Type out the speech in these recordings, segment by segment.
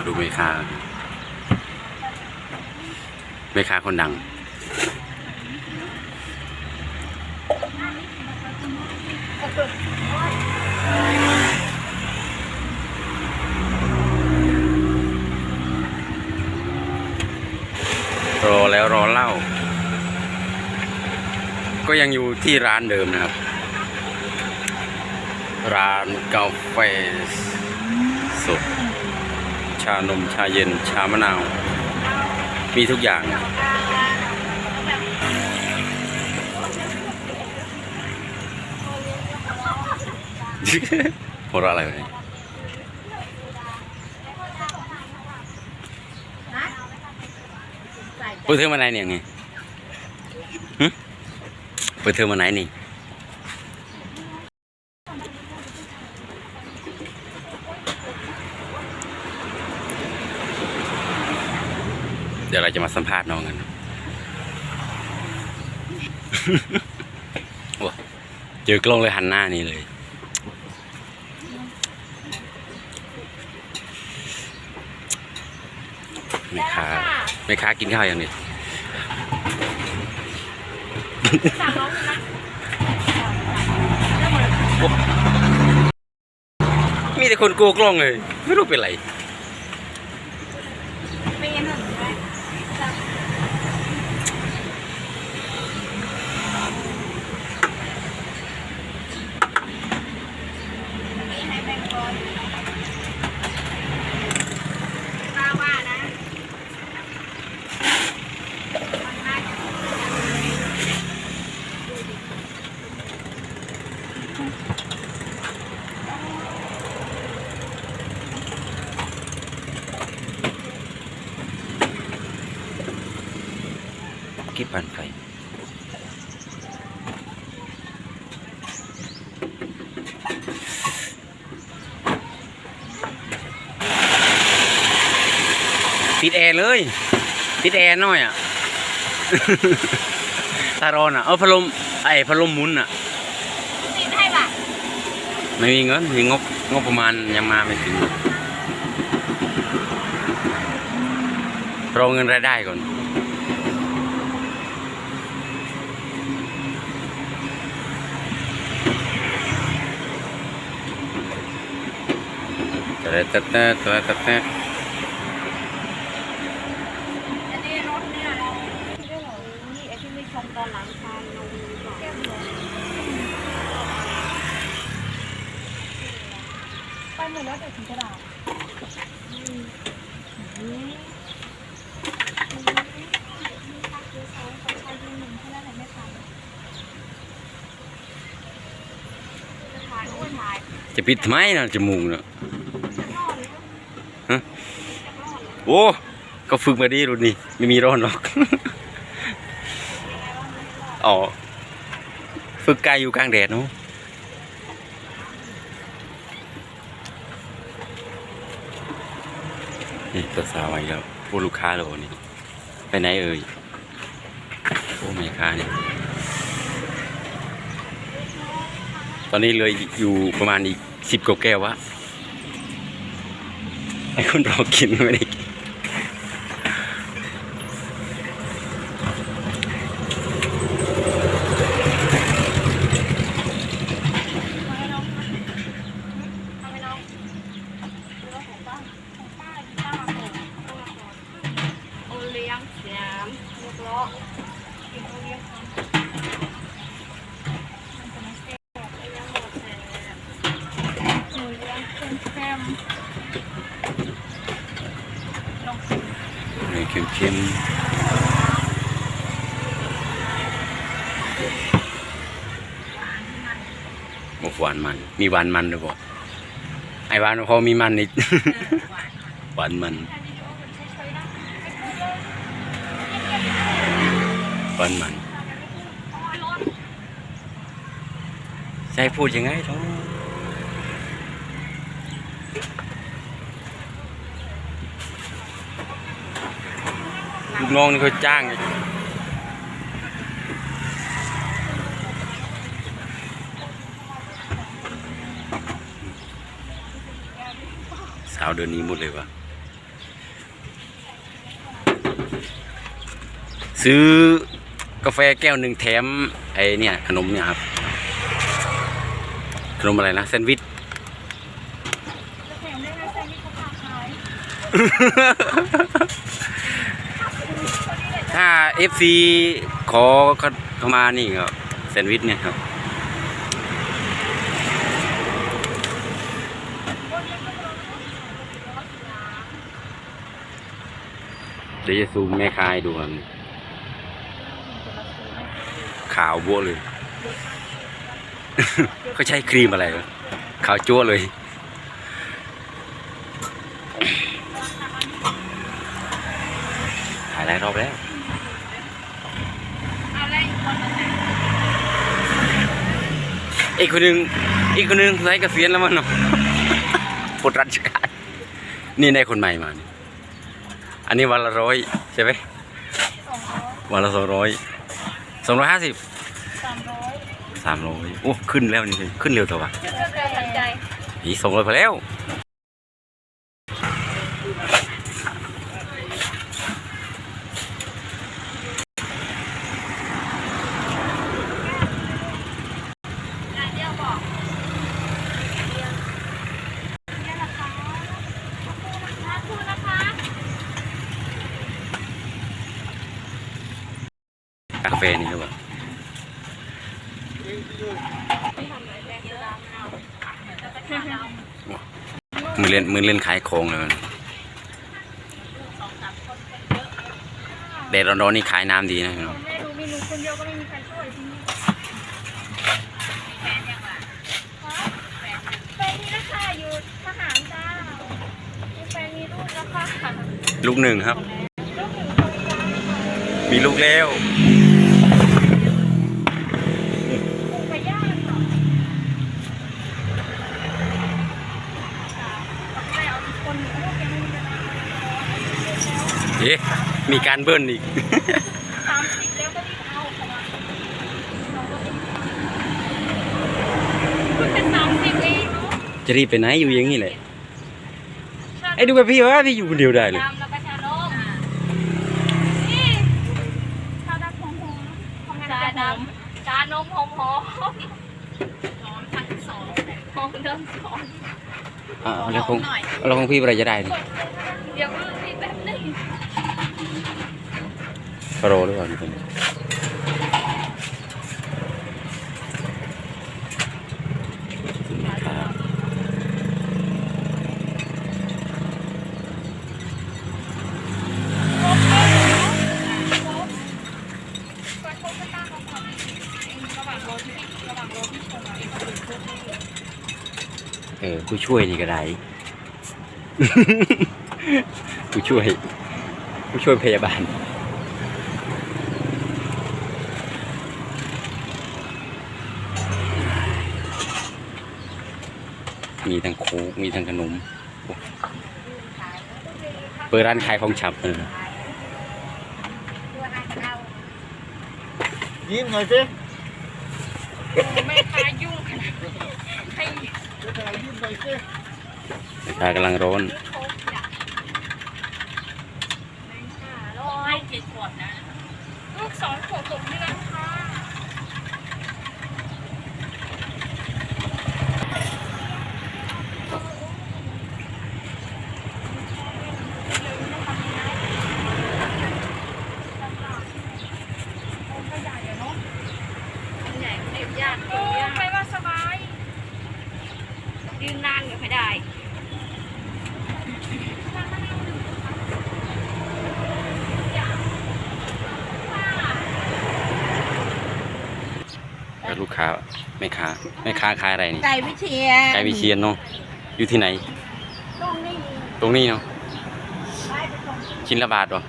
มาดูแม่ค้าแม่ค้าคนดัง รอแล้วรอเล่า ก็ยังอยู่ที่ร้านเดิมนะครับ ร้านกาแฟสดานม ชาเย็น ชามะนาว มีทุกอย่าง หัวเราะอะไรวะเนี่ยเปิดเทอมวันไหนเนี่ยไงหึเปิดเทอมวันไหนนี่ เดี๋ยวเราจะมาสัมภาษณ์น้องกันโอ้เจอกล้องเลยหันหน้านี่เลยแม่ค้าแม่ค้ากินข้าวยังนี่สั่งน้องเลยนะมีแต่คนโกงกล้องเลย ไม่รู้เป็นไร ไม่งั้นหนูได้มีให้แบ่งก่อนป้าว่านะมันน่าจะ กิบปันไฟปิดแอร์เลยปิดแอร์หน่อยอะตาร้อนอะ เอาพัดลมไอ้พัดลมหมุนอะติดให้ป่ะไม่มีเงินมีงบงบประมาณยังมาไม่ถึงรอเงินรายได้ก่อน ต่แต่แต่แต่แต่แต่อันนี้รถเนี่ยคืองของนี่ไอ้ที่ไม่ชมตอนหลังทานนมก่ไปหมดแล้วแต่ถึงกระดาษจะปิดทำไมนะจมูกเนาะ โอ้ ก็ฝึกมาดีรุ่นนี้ ไม่มีร้อนหรอกอ๋อฝึกกายอยู่กลางแดดเนาะนี่ตัวสาวมาอีกแล้วผู้ลูกค้าเรานี่ไปไหนเอ่ยโอ้แม่ค้าเนี่ยตอนนี้เลยอยู่ประมาณอีกสิบกว่าแก้ววะไอ้คนรอกินไม่ได้กิน เลยเค็มๆหมกหวานมัน มีหวานมันหรือเปล่าไอ้หวานพอมีมันนิดหวานมันหวานมัน ใช่พูดยังไงท้อ ลูกน้องนี่เขาจ้างสาวเดือนนี้หมดเลยวะซื้อกาแฟแก้วหนึ่งแถมไอ้เนี่ยขนมเนี่ยครับ ขนมอะไรนะแซนด์วิชแถมได้ไหมแซนด์วิชเขาขาย ถ้า FC ขอเขาเข้ามานี่ก็แซนด์วิชเนี่ยครับ เดี๋ยวจะซูมแม่ค้าให้ดูกันขาวบัวเลย เขาใช้ครีมอะไรขาวจั่วเลยถ่ายหลายรอบแล้ว เอาอะไรอีกคนนึง อีกคนหนึ่งอีกคนหนึ่งใส่เกษียณแล้วมั้งเนาะปลดราชการนี่ได้คนใหม่มานี่อันนี้วันละร้อยใช่ไหมสองร้อยวันละสองร้อยสองร้อยห้าสิบสามร้อยสามร้อยโอ้ขึ้นแล้วนี่ขึ้นเร็วตัววะเลือกได้ตัดใจอีสองร้อยพอแล้ว งานเดียวบอกเนี่ยราคาขอบคุณนะคะขอบคุณนะคะ กาแฟนี่หรือเปล่ามือเล่นมือเล่นขายของเลยมันแดดร้อนๆนี่ขายน้ำดีนะครัแม่บดูมีหนูคนเดีย สามสิบเองเนาะจะรีบไปไหนอยู่อย่างนี้แหละไอ้ดูแบบพี่วะพี่อยู่คนเดียวได้เลยตามแล้วก็ชาโลมนี่ชาดำหอมหอมของงานชาดำชานมหอมหอมหอมทั้งสอง หอมทั้งสองอ่าแล้วของแล้วของพี่อะไรจะได้นี่เดี๋ยวก็มีแป๊บนึงฟโรหรือเปล่านี่ ผู้ช่วยนี่ก็ได้ผู้ช่วย ผู้ช่วยพยาบาลมีทั้งโค้กมีทั้งขนมโอ้เปิดร้านขายของฉับเออยิ้มหน่อยสิไม่พายุ่งขนาดนี้ ให้จะถ่ายยิ้มหน่อยสิชากำลังร้อนโคกอยากร้อยเจ็ดขวดนะ ลูกสองขวดตกที่ร้านค้า ใหญ่เด็กยากโอ้ไปว่าสบายยืนนานอยู่ไม่ได้ แล้วลูกค้าแม่ค้าแม่ค้าขายอะไรนี่ไก่วิเชียไก่วิเชียนเนาะอยู่ที่ไหน ตรงนี้ตรงนี้เนาะไปไปตรงนี้ชิ้นละบาทวะ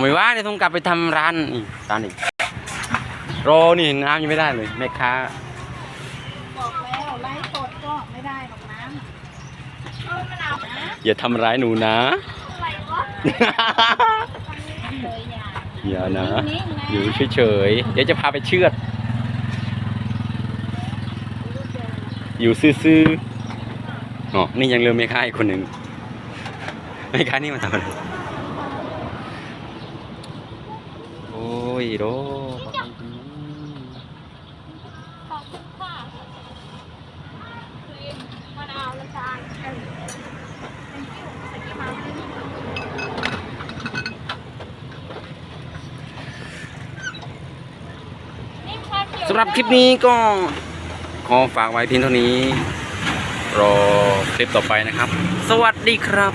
ไม่ว่าเดี๋ยวต้องกลับไปทำร้านอีกร้านอีกรอนี่น้ำยังไม่ได้เลยแม่ค้าบอกแล้วไลฟ์สดก็ไม่ได้หรอกน้ำเออมะนาวนะอย่าทำร้ายหนูนะ อะไรวะเลย อย่าอย่านะนิ่งๆนะ อยู่เฉยๆ เดี๋ยวจะพาไปเชือด อยู่ซื่อๆอ๋อนี่ยังเลืมแม่ค้าอีกคนหนึ่งแม่ค้านี่มาทำอะไรยโด ขอบคุณค่ะคือมะนาวและจานเป็นกิ้วใส่กี่มาไม่ได้นี่ชาเขียว สำหรับคลิปนี้ก็ขอฝากไว้เพียงเท่านี้ รอคลิปต่อไปนะครับ สวัสดีครับ